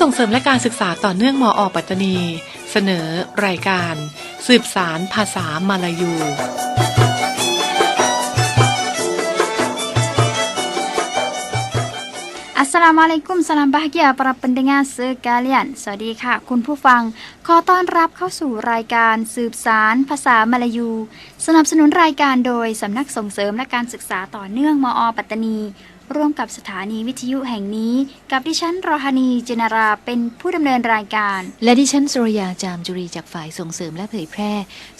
ส่งเสริมและการศึกษาต่อเนื่องมออปัตตานี เสนอ รายการ สืบสารภาษามาลายู Assalamualaikum salam bahagia para pendengar sekalian สวัสดีค่ะ คุณผู้ฟัง ขอต้อนรับเข้าสู่รายการสืบสารภาษามาลายู สนับสนุนรายการโดยสำนักส่งเสริมและการศึกษาต่อเนื่องมอ ปัตตานี ร่วมกับสถานีวิทยุแห่งนี้ กับดิฉันรอฮานีเจนาราเป็นผู้ดำเนินรายการ และดิฉันสุรยาจามจุรีจากฝ่ายส่งเสริมและเผยแพร่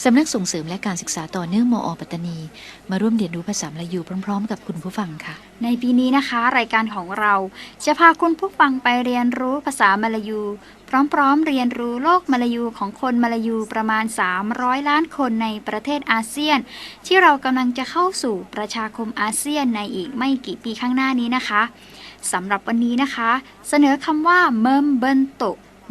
สำนักส่งเสริมและการศึกษาต่อเนื่องมอปัตตานี มาร่วมเรียนรู้ภาษามลายูพร้อม ๆ กับคุณผู้ฟังค่ะ ในปีนี้นะคะ รายการของเราจะพาคุณผู้ฟังไปเรียนรู้ภาษามาลายู พร้อมๆ เรียนรู้โลกมาลายูของคนมาลายูประมาณ 300 ล้านคนในประเทศอาเซียน ที่เรากำลังจะเข้าสู่ประชาคมอาเซียนในอีกไม่กี่ปีข้างหน้านี้นะคะสำหรับวันนี้นะคะ เสนอคำว่าเมิมเบินโต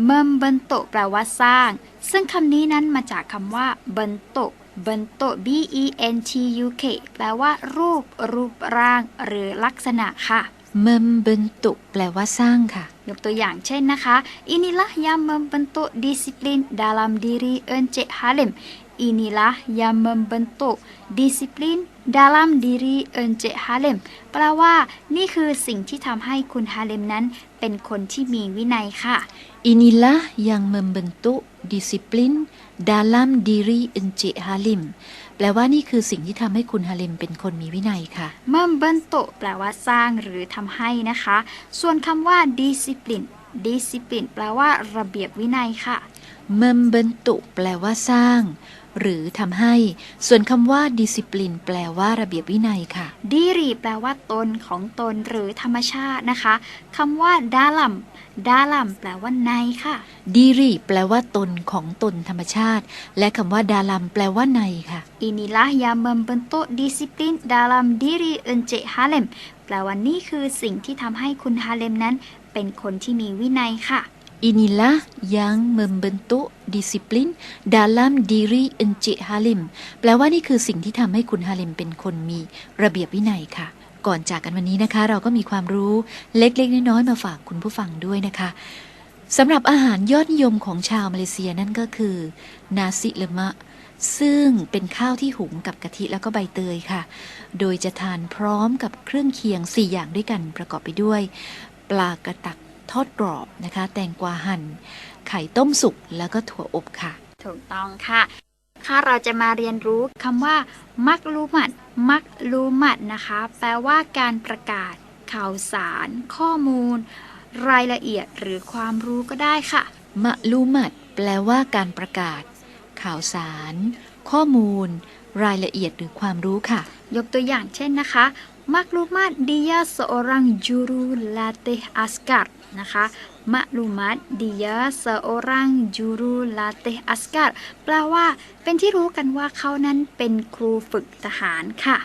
เมิมเบินโตแปลว่าสร้าง ซึ่งคำนี้นั้นมาจากคำว่าเบินโตเบนโต B E N T U K แปลว่า รูป รูปร่าง หรือลักษณะค่ะ เมมเบนโตแปลว่าสร้างค่ะ ยกตัวอย่างเช่นนะคะ inilah yang membentuk disiplin dalam diri Encik Halim Inilah yang membentuk disiplin dalam diri Encik Halim แปลว่า นี่คือสิ่งที่ทำให้คุณฮาเลมนั้น เป็นคนที่มีวินัยค่ะ Inilah yang membentuk disiplin dalam diri Encik Halim แปลว่านี่คือสิ่งที่ทำให้คุณฮาเลมเป็นคนมีวินัยค่ะเมิมเบินโตแปลว่าสร้างหรือทำให้นะคะ ส่วนคำว่า discipline discipline แปลว่าระเบียบวินัยค่ะเมมเบนตุแปลว่าสร้างหรือทำให้ ส่วนคำว่า discipline แปลว่าระเบียบวินัยค่ะ ดีรีแปลว่าตนของตนหรือธรรมชาตินะคะคำว่าดาลัมดาลัมแปลว่าในค่ะ ดีรีแปลว่าตนของตนธรรมชาติ และคำว่าดาลัมแปลว่าในค่ะ Inilah yang membentuk disiplin dalam diri Encik Halem แปลว่านี่คือสิ่งที่ทำให้คุณฮาเลมนั้น เป็นคนที่มีวินัยค่ะ Inilah yang membentuk disiplin dalam diri Encik Halim แปลว่านี่คือสิ่งที่ทำให้คุณฮาลิมเป็นคนมีระเบียบวินัยค่ะ ก่อนจากกันวันนี้นะคะ เราก็มีความรู้เล็กๆ น้อยๆ มาฝากคุณผู้ฟังด้วยนะคะสำหรับอาหารยอดนิยมของชาวมาเลเซียนั่นก็คือ นาซิเลมะ ซึ่งเป็นข้าวที่หุงกับกะทิแล้วก็ใบเตยค่ะ โดยจะทานพร้อมกับเครื่องเคียง 4 อย่างด้วยกันประกอบไปด้วย ปลากระตัก ทอดกรอบนะคะ แตงกวาหั่น ไข่ต้มสุก แล้วก็ถั่วอบค่ะ ถูกต้องค่ะ ค่ะเราจะมาเรียนรู้คำว่า มักลูมัด มักลูมัดนะคะ แปลว่าการประกาศ ข่าวสาร ข้อมูล รายละเอียดหรือความรู้ก็ได้ค่ะ มะลูมัด แปลว่าการประกาศ ข่าวสาร ข้อมูล รายละเอียดหรือความรู้ค่ะ ยกตัวอย่างเช่นนะคะ maklumat dia seorang juru latih askar นะคะมักลุมัตดียาเซอรังจูรูลาเตอัสกาดแปลว่า เป็นที่รู้กันว่าเขานั้นเป็นครูฝึกทหารค่ะ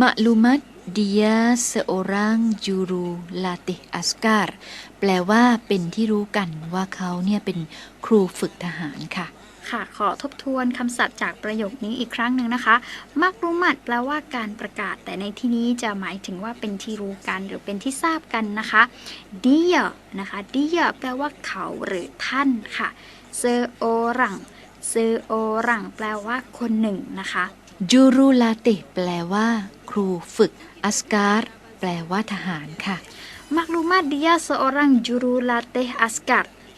มักลุมัตดียาเซอรังจูรูลาเตอัสกาดแปลว่าเป็นที่รู้กันว่าเขาเนี่ยเป็นครูฝึกทหารค่ะ ค่ะ ขอทบทวนคำศัพท์จากประโยคนี้อีกครั้งหนึ่งนะคะ มักรู้มัดแปลว่าการประกาศ แต่ในที่นี้จะหมายถึงว่าเป็นที่รู้กันหรือเป็นที่ทราบกันนะคะดีเยนะคะดีเยแปลว่าเขาหรือท่านค่ะเซอโอรังเซอโอรังแปลว่าคนหนึ่งนะคะ juru latih แปลว่า ครูฝึก askar แปลว่าทหารค่ะ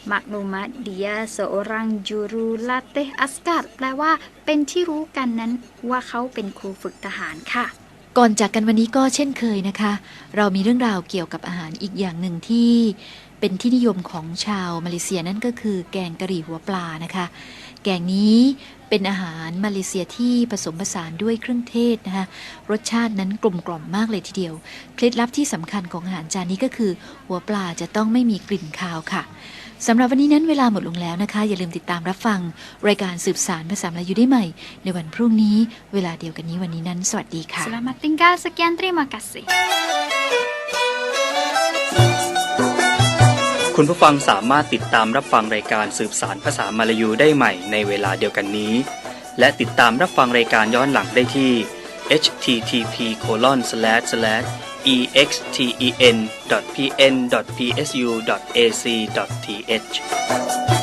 Maklumat dia seorang juru latih askar Maklumat dia seorang juru latih askar แปลว่าเป็นที่รู้กันนั้นว่าเขาเป็นครูฝึกทหารค่ะ ก่อนจากกันวันนี้ก็เช่นเคยนะคะ เรามีเรื่องราวเกี่ยวกับอาหารอีกอย่างหนึ่งที่ เป็นที่นิยมของชาวมาเลเซียนั่นก็คือแกงกะหรี่หัวปลานะคะ แกงนี้เป็นอาหารมาเลเซียที่ผสมผสานด้วยเครื่องเทศนะคะรสชาตินั้นกลมกล่อมมากเลยทีเดียว เคล็ดลับที่สำคัญของอาหารจานนี้ก็คือ หัวปลาจะต้องไม่มีกลิ่นคาวค่ะสำหรับวันนี้นั้นเวลาหมดลงแล้วนะคะ อย่าลืมติดตามรับฟัง รายการสืบสารภาษาลายูได้ใหม่ ในวันพรุ่งนี้ เวลาเดียวกันนี้วันนี้นั้น สวัสดีค่ะ Selamat tinggal sekian terima kasih คุณผู้ฟังสามารถติดตามรับฟังรายการสืบสารภาษามาลายูได้ใหม่ในเวลาเดียวกันนี้ และติดตามรับฟังรายการย้อนหลังได้ที่ http:// exten.pn.psu.ac.th